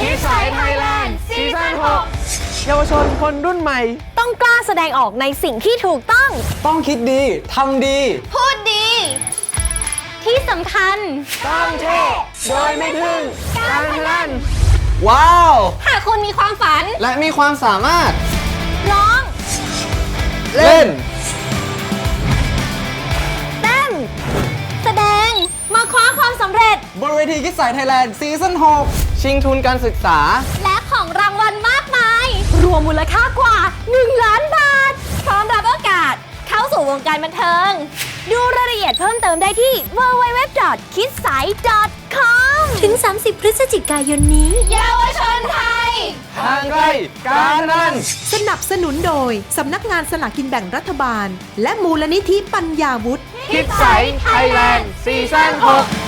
คิดใสไทยแลนด์ซีซั่น6เยาวชนคนรุ่นใหม่ ต้องกล้าแสดงออกในสิ่งที่ถูกต้อง ต้องคิดดีทำดี พูดดี ที่สำคัญ ต้องเท่โดยไม่พึ่งการพนันว้าว หากคุณมีความฝัน และมีความสามารถ ร้อง เล่นเต้นแสดงมาคว้าความสำเร็จบนเวทีคิดใสไทยแลนด์ซีซั่น6 ชิงทุนการศึกษา และของรางวัลมากมาย รวมมูลค่ากว่า 1 ล้านบาท พร้อมรับโอกาสเข้าสู่วงการบันเทิง ดูรายละเอียดเพิ่มเติมได้ที่ www.kidsai.com ถึง 30 พฤศจิกายนนี้ เยาวชนไทย ทางไกลการพนัน สนับสนุนโดย สำนักงานสลากกินแบ่งรัฐบาล และมูลนิธิปัญญาวุฒิ คิดใสไทยแลนด์ซีซั่น6